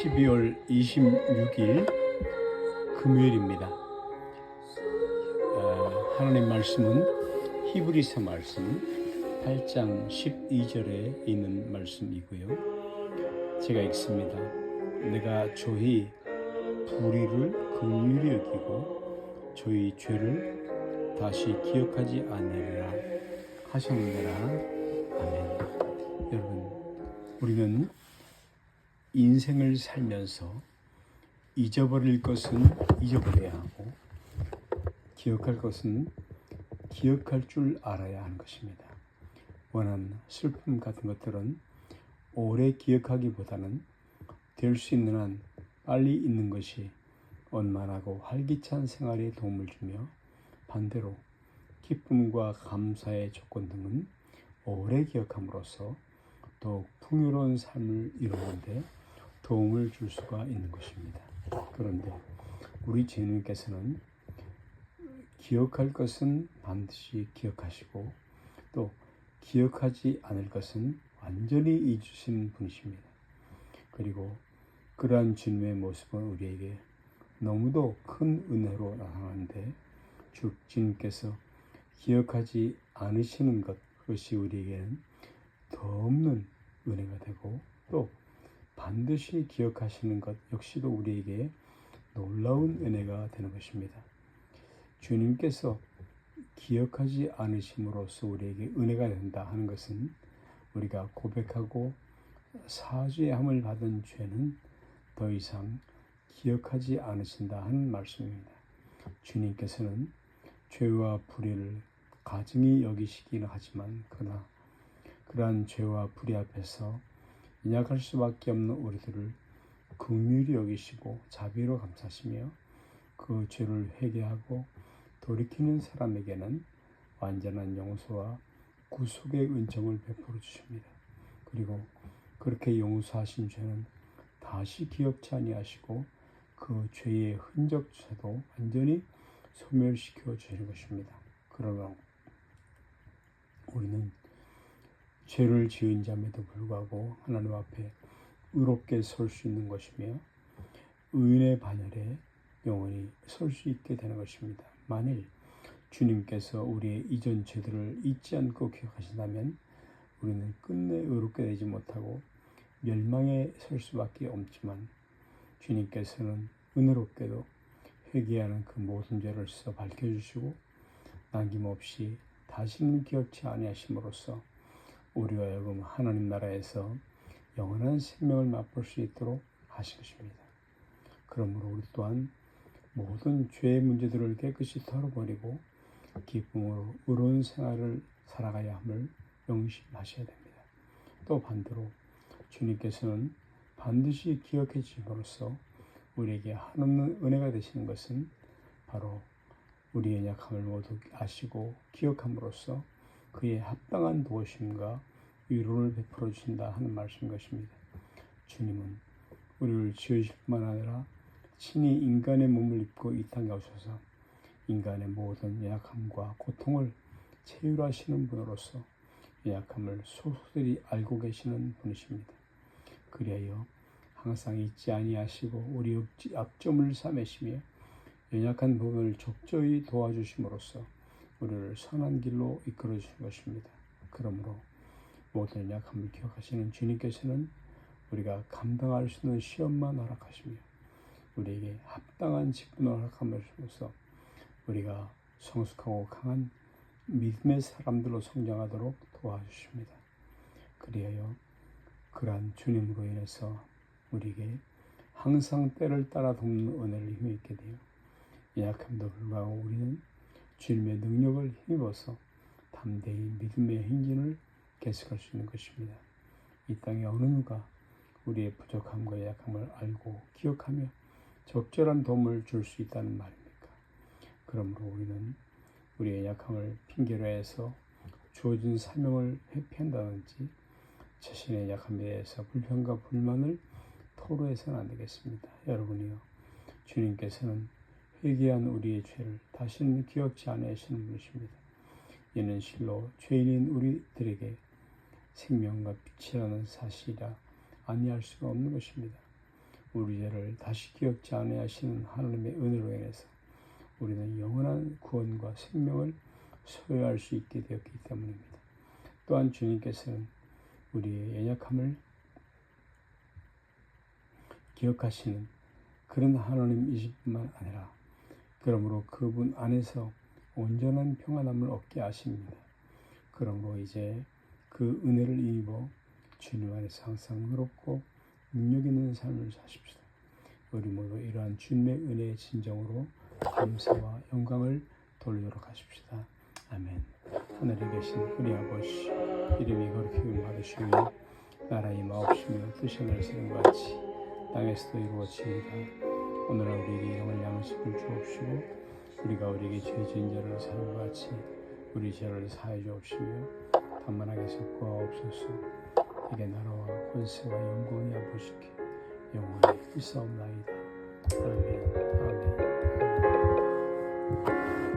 12월 26일 금요일입니다. 어, 하나님 말씀은 히브리서 말씀 8장 12절에 있는 말씀이고요. 제가 읽습니다. 내가 저희 불의를 긍휼히 여기고 저희 죄를 다시 기억하지 않으리라 하셨느라 아멘. 여러분 우리는 인생을 살면서 잊어버릴 것은 잊어버려야 하고 기억할 것은 기억할 줄 알아야 하는 것입니다. 원한 슬픔 같은 것들은 오래 기억하기보다는 될 수 있는 한 빨리 잊는 것이 원만하고 활기찬 생활에 도움을 주며 반대로 기쁨과 감사의 조건 등은 오래 기억함으로써 더욱 풍요로운 삶을 이루는데 도움을 줄 수가 있는 것입니다. 그런데 우리 주님께서는 기억할 것은 반드시 기억하시고 또 기억하지 않을 것은 완전히 잊으신 분이십니다. 그리고 그러한 주님의 모습은 우리에게 너무도 큰 은혜로 나타나는데 주 주님께서 기억하지 않으시는 것 그것이 우리에게는 더 없는 은혜가 되고 또 반드시 기억하시는 것 역시도 우리에게 놀라운 은혜가 되는 것입니다. 주님께서 기억하지 않으심으로써 우리에게 은혜가 된다 하는 것은 우리가 고백하고 사죄함을 받은 죄는 더 이상 기억하지 않으신다 하는 말씀입니다. 주님께서는 죄와 불의를 가증히 여기시기는 하지만 그러나 그러한 죄와 불의 앞에서 인약할 수밖에 없는 우리들을 긍휼히 여기시고 자비로 감사하시며 그 죄를 회개하고 돌이키는 사람에게는 완전한 용서와 구속의 은총을 베풀어 주십니다. 그리고 그렇게 용서하신 죄는 다시 기억치 아니하시고 그 죄의 흔적조차도 완전히 소멸시켜 주시는 것입니다. 그러나 우리는 죄를 지은 자임에도 불구하고 하나님 앞에 의롭게 설 수 있는 것이며 의인의 반열에 영원히 설 수 있게 되는 것입니다. 만일 주님께서 우리의 이전 죄들을 잊지 않고 기억하신다면 우리는 끝내 의롭게 되지 못하고 멸망에 설 수밖에 없지만 주님께서는 은혜롭게도 회개하는 그 모든 죄를 써 밝혀주시고 남김없이 다시는 기억치 아니하심으로써 우리와 하여금 하나님 나라에서 영원한 생명을 맛볼 수 있도록 하신 것입니다. 그러므로 우리 또한 모든 죄의 문제들을 깨끗이 털어버리고 기쁨으로 의로운 생활을 살아가야 함을 명심하셔야 됩니다. 또 반대로 주님께서는 반드시 기억해 주심으로써 우리에게 한없는 은혜가 되시는 것은 바로 우리의 약함을 모두 아시고 기억함으로써 그의 합당한 도우심과 위로를 베풀어 주신다 하는 말씀인 것입니다. 주님은 우리를 지으실 뿐만 아니라 친히 인간의 몸을 입고 이 땅에 오셔서 인간의 모든 약함과 고통을 체휼하시는 분으로서 약함을 소소들이 알고 계시는 분이십니다. 그리하여 항상 잊지 아니하시고 우리 약점을 삼으시며 연약한 부분을 적절히 도와주심으로써 우리를 선한 길로 이끌어 주신 것입니다. 그러므로 모든 약함을 기억하시는 주님께서는 우리가 감당할 수 있는 시험만 허락하시며 우리에게 합당한 직분을 허락함으로써 우리가 성숙하고 강한 믿음의 사람들로 성장하도록 도와주십니다. 그리하여 그러한 주님으로 인해서 우리에게 항상 때를 따라 돕는 은혜를 힘있게 되어 약함도 불구하고 우리는 주님의 능력을 힘입어서 담대히 믿음의 행진을 계속할 수 있는 것입니다. 이 땅에 어느 누가 우리의 부족함과 약함을 알고 기억하며 적절한 도움을 줄 수 있다는 말입니까? 그러므로 우리는 우리의 약함을 핑계로 해서 주어진 사명을 회피한다든지 자신의 약함에 대해서 불평과 불만을 토로해서는 안 되겠습니다. 여러분이요. 주님께서는 회개한 우리의 죄를 다시는 기억지 않으시는 분이십니다. 이는 실로 죄인인 우리들에게 생명과 빛이라는 사실이라 아니할 수가 없는 것입니다. 우리 죄를 다시 기억지 아니하시는 하나님의 은혜로 인해서 우리는 영원한 구원과 생명을 소유할 수 있게 되었기 때문입니다. 또한 주님께서는 우리의 연약함을 기억하시는 그런 하나님이실 뿐만 아니라 그러므로 그분 안에서 온전한 평안함을 얻게 하십니다. 그러므로 이제 그 은혜를 입어 주님 안에서 항상 의롭고 능력 있는 삶을 사십시다. 우리 모두 이러한 주님의 은혜의 진정으로 감사와 영광을 돌리도록 하십시다. 아멘. 하늘에 계신 우리 아버지 이름이 거룩히 받으시며 나라의 마옵시며 뜻이 하늘에서 같이 땅에서도 이루어집니다. 오늘날 우리에게 일용할 양식을 주옵시고 우리가 우리에게 죄 지은 자를 것 같이 우리 죄를 사해 주옵시며 단만하게 섞어옵소서 이게 나라와 권세와 영광이 아버지께 영원히 있사옵나이다. 아멘. 아멘. 아멘